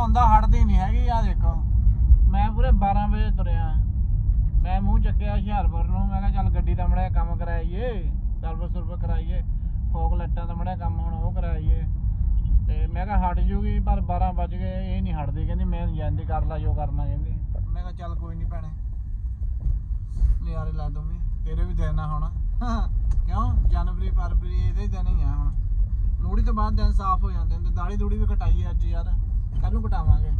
ਹੁੰਦਾ ਹਟਦੀ ਨਹੀਂ ਹੈਗੀ ਆ ਦੇਖੋ। ਮੈਂ ਪੂਰੇ 12 ਵਜੇ ਤੁਰਿਆ। ਮੈਂ ਮੂੰਹ ਚੱਕਿਆ ਹੁਸ਼ਿਆਰਪੁਰ ਨੂੰ, ਮੈਂ ਕਿਹਾ ਚੱਲ ਗੱਡੀ ਦਾ ਮੜਾ ਕੰਮ ਕਰਾਈਏ, ਸਰਵਿਸ ਸਰਵਿਸ ਕਰਾਈਏ, ਫੋਕ ਲੱਟਾਂ ਦਾ ਮੜਾ ਕੰਮ ਹੁਣ ਉਹ ਕਰਾਈਏ। ਤੇ ਮੈਂ ਕਿਹਾ ਹਟ ਜੂਗੀ, ਪਰ 12 ਵੱਜ ਗਏ, ਇਹ ਨਹੀਂ ਹਟਦੀ, ਕਹਿੰਦੀ ਮੈਂ ਨਹੀਂ ਜਾਂਦੀ ਕਰ ਲਾ, ਜੋ ਕਰਨਾ ਕਹਿੰਦੀ। ਮੈਂ ਕਿਹਾ ਚੱਲ ਕੋਈ ਨਹੀਂ ਭੈਣੇ ਨਿਆਰੇ ਲਾ ਦੂੰਗੀ, ਤੇਰੇ ਵੀ ਦੇਣਾ ਹੋਣਾ। ਕਿਉਂ? ਜਨਵਰੀ, ਫਰਵਰੀ, ਇਹਦੇ ਦਿਨ ਹੀ ਆ ਹੁਣ। ਲੋਹੜੀ ਤੋਂ ਬਾਅਦ ਦਿਨ ਸਾਫ਼ ਹੋ ਜਾਂਦੇ ਨੇ ਦਾੜੀ ਦੂੜੀ ਵੀ ਕਟਾਈ ਅੱਜ ਯਾਰ। ਕੱਲ ਨੂੰ ਘਟਾਵਾਂਗੇ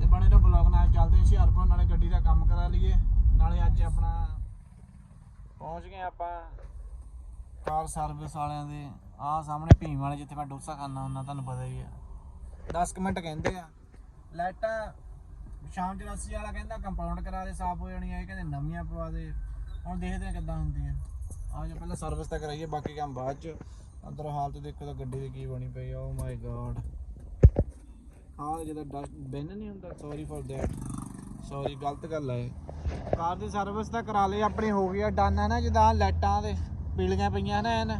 ਤੇ ਬਣੇ ਰਹੋ ਬਲੌਗ ਨਾਲ। ਚੱਲਦੇ ਹੁਸ਼ਿਆਰਪੁਰ, ਨਾਲੇ ਗੱਡੀ ਦਾ ਕੰਮ ਕਰਾ ਲਈਏ। ਨਾਲੇ ਅੱਜ ਆਪਣਾ ਪਹੁੰਚ ਗਏ ਆਪਾਂ ਕਾਰ ਸਰਵਿਸ ਵਾਲਿਆਂ ਦੇ। ਆਹ ਸਾਹਮਣੇ ਭੀਮ ਵਾਲੇ ਜਿੱਥੇ ਮੈਂ ਡੋਸਾ ਖਾਣਾ ਹੁੰਦਾ, ਤੁਹਾਨੂੰ ਪਤਾ ਹੀ ਆ। 10 ਕੁ ਮਿੰਟ ਕਹਿੰਦੇ ਆ। ਲਾਈਟਾਂ ਸ਼ਾਮ 84 ਵਾਲਾ ਕਹਿੰਦਾ ਕੰਪਾਊਂਡ ਕਰਾ ਦੇ, ਸਾਫ਼ ਹੋ ਜਾਣੀ ਇਹ ਕਹਿੰਦੇ ਨਵੀਆਂ ਪਵਾ ਦੇ। ਹੁਣ ਦੇਖਦੇ ਆ ਕਿੱਦਾਂ ਹੁੰਦੀਆਂ। ਆ ਜਾ ਪਹਿਲਾਂ ਸਰਵਿਸ ਤਾਂ ਕਰਾਈਏ, ਬਾਕੀ ਕੰਮ ਬਾਅਦ ਚ। ਅੰਦਰ ਹਾਲਤ ਦੇਖੋ ਤਾਂ ਗੱਡੀ ਦੀ ਕੀ ਬਣੀ ਪਈ ਆ। ਓ ਮਾਈ ਗॉड ਹਾਂ ਜਿਹਦਾ ਡਸਟ ਬਿਨ ਨਹੀਂ ਹੁੰਦਾ ਸੌਰੀ ਫॉर ਦੈਟ ਸੌਰੀ ਗਲਤ ਗੱਲ ਹੈ ਕਾਰ ਦੀ ਸਰਵਿਸ ਤਾਂ ਕਰਾ ਲਈ, ਆਪਣੀ ਹੋ ਗਈ ਆ ਡਨ ਹੈ ਨਾ, ਜਿੱਦਾਂ ਲਾਈਟਾਂ ਦੇ ਪੀਲੀਆਂ ਪਈਆਂ ਨਾ ਐਨ।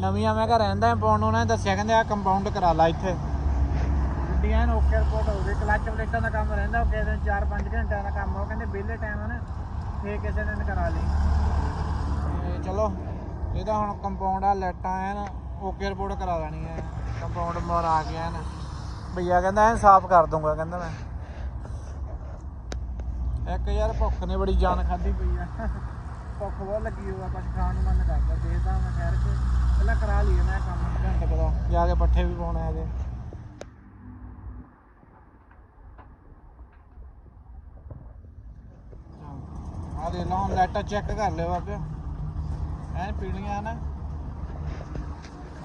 ਨਵੀਆਂ ਮੈਂ ਘਰ ਰਹਿੰਦਾ ਪਾਉਣ ਉਹਨਾਂ ਨੇ ਦੱਸਿਆ, ਕਹਿੰਦੇ ਆ ਕੰਪਾਊਂਡ ਕਰਾ ਲਾ ਇੱਥੇ। ਗੱਡੀ ਐਨ ਓਕੇ ਰਿਪੋਰਟ ਹੋ ਗਈ ਕਲੱਚ ਪਲੇਟਾਂ ਦਾ ਕੰਮ ਰਹਿੰਦਾ, ਉਹ ਕਿਸੇ ਦਿਨ 4-5 ਘੰਟਿਆਂ ਦਾ ਕੰਮ ਉਹ ਕਹਿੰਦੇ ਵਿਹਲੇ ਟਾਈਮ ਆ ਫੇਰ ਕਿਸੇ ਦਿਨ ਕਰਾ ਲਈ। ਚਲੋ ਇਹਦਾ ਹੁਣ ਕੰਪਾਊਂਡ ਆ, ਲਾਈਟਾਂ ਐਨ ਓਕੇ ਰਿਪੋਰਟ ਕਰਾ ਲੈਣੀ ਹੈ ਕੰਪਾਊਂਡ ਮੋਰ ਆ ਗਿਆ ਐਨ। ਭਈਆ ਕਹਿੰਦਾ ਐਨ ਸਾਫ਼ ਕਰ ਦੂੰਗਾ ਕਹਿੰਦਾ ਮੈਂ। ਇੱਕ ਯਾਰ ਭੁੱਖ ਨੇ ਬੜੀ ਜਾਨ ਖਾਦੀ ਪਈ ਆ। ਭੁੱਖ ਬਹੁਤ ਲੱਗੀ ਹੋਆ ਕੁਝ ਖਾਣ ਨੂੰ ਮਨ ਕਰਦਾ ਦੇਖਦਾ ਮੈਂ ਠਹਿਰ ਕੇ ਪਹਿਲਾਂ ਕਰਾ ਲਈਏ ਇਹ ਕੰਮ ਘੰਟੇ ਪਤਾ ਜਾ ਕੇ ਪੱਠੇ ਵੀ ਪਾਉਣੇ ਆ ਜੇ। ਆ ਦੇ ਲਾਂ ਲਾਈਟਾਂ ਚੈੱਕ ਕਰ ਲਿਓ ਬਾਬੇ। ਐਨ ਪੀਲੀਆਂ ਨਾ।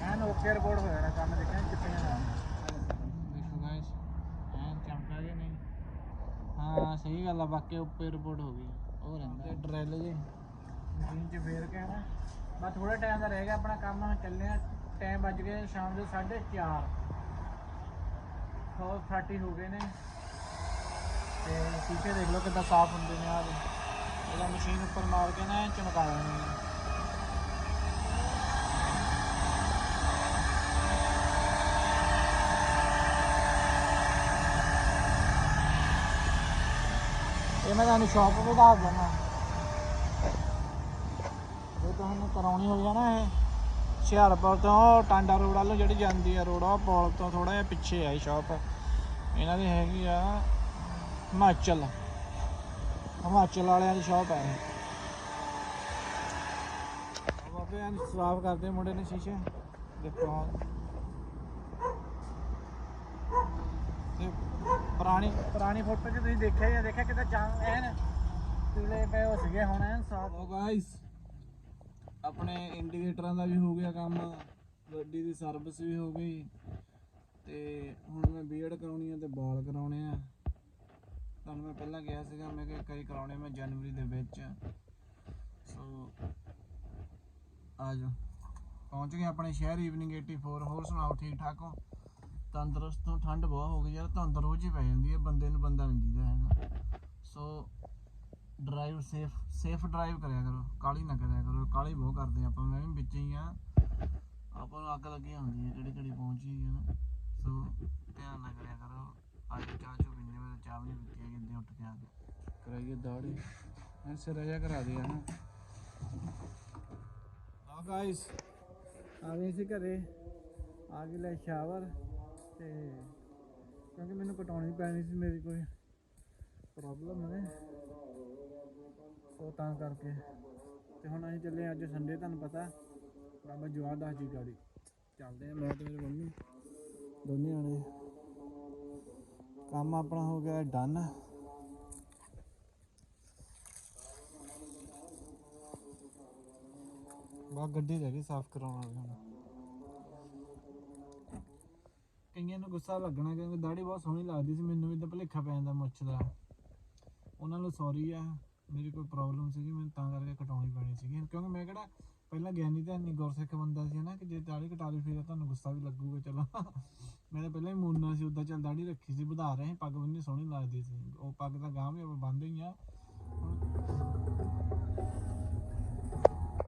ਐਨ ਓਕੇ ਰਿਪੋਰਟ ਹੋ ਜਾਣਾ ਕੰਮ ਦੇਖਿਆ ਚਿੱਟੀਆਂ ਨਾਲ ਦੇਖੋ ਗਾਇਸ ਐਨ ਚਮਕਾ ਜੇ ਨਹੀਂ ਹਾਂ ਸਹੀ ਗੱਲ ਆ, ਬਾਕੀ ਉੱਪਰ ਰਿਪੋਰਟ ਹੋ ਗਈ ਉਹ ਰਹਿੰਦਾ। ਤੇ ਡਰੈਲ ਜੇ। ਮਸ਼ੀਨ 'ਚ ਫੇਰ ਕੇ ਨਾ ਬਸ ਥੋੜਾ ਟਾਈਮ ਦਾ ਰਹਿ ਗਿਆ, ਆਪਣਾ ਕੰਮ ਹੁਣ ਚੱਲੇ ਆ। ਟਾਈਮ ਵੱਜ ਗਏ ਸ਼ਾਮ ਦੇ 4:30 ਹੋਰ 30 ਹੋ ਗਏ ਨੇ। ਤੇ ਸ਼ੀਸ਼ੇ ਦੇਖ ਲਓ ਕਿੱਦਾਂ ਸਾਫ਼ ਹੁੰਦੇ ਨੇ ਆਹ ਦੇ। ਇਹਦਾ ਮਸ਼ੀਨ ਉੱਪਰ ਮਾਰ ਕੇ ਨਾ ਚਮਕਾ ਦੇਣੀ ਹੈ ਇਹ ਮੈਂ ਤੁਹਾਨੂੰ ਸ਼ਾਪ ਤੇ ਦੱਸ ਦਿੰਦਾ। ਜੇ ਤੁਹਾਨੂੰ ਕਰਾਉਣੀ ਹੋਈ ਆ ਨਾ ਇਹ। ਹੁਸ਼ਿਆਰਪੁਰ ਤੋਂ ਟਾਂਡਾ ਰੋਡ ਵੱਲੋਂ ਜਿਹੜੀ ਜਾਂਦੀ ਆ ਰੋਡ ਆ ਪੁਲ ਤੋਂ ਥੋੜਾ ਜਿਹਾ ਪਿੱਛੇ ਆ ਇਹ ਸ਼ਾਪ ਇਹਨਾਂ ਦੀ ਹੈਗੀ ਆ ਹਿਮਾਚਲ। ਹਿਮਾਚਲ ਵਾਲਿਆਂ ਦੀ ਸ਼ਾਪ ਹੈ ਇਹ। ਬਾਬੇ ਆਂ ਸਾਫ਼ ਕਰਦੇ ਮੁੰਡੇ ਨੇ ਸ਼ੀਸ਼ੇ। ਦੇਖੋ ਆਹ। ਤੇ ਪੁਰਾਣੀ ਪੁਰਾਣੀ ਫੋਟੋ 'ਚ ਤੁਸੀਂ ਦੇਖਿਆ ਜਾਂ ਦੇਖਿਆ ਕਿਤੇ ਜੰਗ ਐਨ ਪੀਲੇ ਪਏ ਹੋ ਸੀਗੇ, ਹੁਣ ਐਨ ਸਾਫ਼। ਹੋ ਗਾਇਸ ਆਪਣੇ ਇੰਡੀਕੇਟਰਾਂ ਦਾ ਵੀ ਹੋ ਗਿਆ ਕੰਮ, ਗੱਡੀ ਦੀ ਸਰਵਿਸ ਵੀ ਹੋ ਗਈ, ਤੇ ਹੁਣ ਮੈਂ ਬੀਐਡ ਕਰਾਉਣੀ ਆ ਤੇ ਬਾਲ ਕਰਾਉਣੇ ਆ। ਤੁਹਾਨੂੰ ਮੈਂ ਪਹਿਲਾਂ ਕਿਹਾ ਸੀਗਾ, ਮੈਂ ਕਿ ਕਈ ਕਰਾਉਣੇ ਮੈਂ ਜਨਵਰੀ ਦੇ ਵਿੱਚ। ਸੋ ਆ ਜਾਓ। ਪਹੁੰਚ ਗਏ ਆਪਣੇ ਸ਼ਹਿਰ ਈਵਨਿੰਗ 84 ਹੋਰ ਸੁਣਾਓ ਠੀਕ ਠਾਕ ਹੋ? ਤੰਦਰੁਸਤ ਤੋਂ ਠੰਡ ਬਹੁਤ ਹੋ ਗਈ ਯਾਰ ਧੁੰਦ ਰੋਜ਼ ਹੀ ਪੈ ਜਾਂਦੀ ਹੈ, ਬੰਦੇ ਨੂੰ ਬੰਦਾ ਨਹੀਂ ਦਿੰਦਾ ਹੈਗਾ। So drive safe safe drive ਕਰਿਆ ਕਰੋ ਕਾਲੀ ਨਾ ਕਰਿਆ ਕਰੋ ਕਾਲੀ ਬਹੁਤ ਕਰਦੇ ਆਪਾਂ, ਮੈਂ ਵੀ ਵਿੱਚ ਹੀ ਆ ਆਪਾਂ ਨੂੰ ਅੱਗ ਲੱਗੀ ਹੁੰਦੀ ਹੈ, ਕਿਹੜੀ ਕਿਹੜੀ ਪਹੁੰਚੀ ਹੈ ਨਾ। ਸੋ ਧਿਆਨ ਨਾ ਕਰਿਆ ਕਰੋ, ਅੱਜ ਚਾਹ ਚੋ ਪੀਂਦੇ ਮੈਂ ਚਾਹ ਵੀ ਪੀਤੀ ਹੈਗੀ ਇੱਦਾਂ ਉੱਠ ਕੇ ਆ ਕੇ। ਕਰਾਈਏ ਦਾੜੀ ਐਸੇ ਰਹਿਆ ਕਰਾ ਦਿਆ ਨਾ। ਆ ਗਾਇਸ ਆ ਗਏ ਸੀ ਘਰੇ। ਆ ਗਏ ਲੈ ਸ਼ਾਵਰ ਕਟਾਉਣੀ ਪੈਣੀ ਸੀ ਮੇਰੀ ਕੋਈ ਪ੍ਰੋਬਲਮ ਹੈ ਸੋ ਤਾਂ ਕਰਕੇ। ਤੇ ਹੁਣ ਅਸੀਂ ਚੱਲੇ ਅੱਜ ਸੰਡੇ ਤੁਹਾਨੂੰ ਪਤਾ। ਬਾਬਾ ਜਵਾਦ ਦਾ ਜੀ ਗਾੜੀ। ਚੱਲਦੇ ਆ ਮੈਂ ਤੇ ਮੇਰੀ ਮੰਮੀ। ਦੋਨੇ ਆਣੇ ਕੰਮ ਆਪਣਾ ਹੋ ਗਿਆ ਡਨ ਬਾ ਗੱਡੀ ਰਹਿ ਗਈ, ਸਾਫ਼ ਕਰਾਉਣ ਵਾਲੀ ਹੁਣ। ਨੂੰ ਗੁੱਸਾ ਲੱਗਣਾ ਕਿਉਂਕਿ ਦਾੜੀ ਬਹੁਤ ਸੋਹਣੀ ਲੱਗਦੀ ਸੀ ਮੈਨੂੰ ਵੀ ਤਾਂ ਭੁਲੇਖਾ ਪੈ ਜਾਂਦਾ ਮੁੱਛ ਦਾ। ਉਹਨਾਂ ਨੂੰ ਸੌਰੀ ਆ ਮੇਰੀ ਕੋਈ ਪ੍ਰੋਬਲਮ ਸੀਗੀ ਮੈਨੂੰ ਤਾਂ ਕਰਕੇ ਕਟਾਉਣੀ ਪੈਣੀ ਸੀਗੀ। ਕਿਉਂਕਿ ਮੈਂ ਕਿਹੜਾ ਪਹਿਲਾਂ ਗਿਆਨੀ ਤਾਂ ਨਹੀਂ ਗੁਰਸਿੱਖ ਬੰਦਾ ਸੀ ਨਾ ਕਿ ਜੇ ਦਾੜੀ ਕਟਾ ਲਈ ਫਿਰ ਤੁਹਾਨੂੰ ਗੁੱਸਾ ਵੀ ਲੱਗੂਗਾ ਚਲੋ। ਮੈਂ ਤਾਂ ਪਹਿਲਾਂ ਹੀ ਮੂਨਾ ਸੀ ਉਦਾਂ ਚੱਲ ਦਾੜੀ ਰੱਖੀ ਸੀ ਵਧਾ ਰਹੇ ਸੀ, ਪੱਗ ਬੰਨੀ ਸੋਹਣੀ ਲੱਗਦੀ ਸੀ। ਉਹ ਪੱਗ ਦਾ ਗਾਂ ਵੀ ਆਪਾਂ ਬੰਦ ਹੀ ਆ।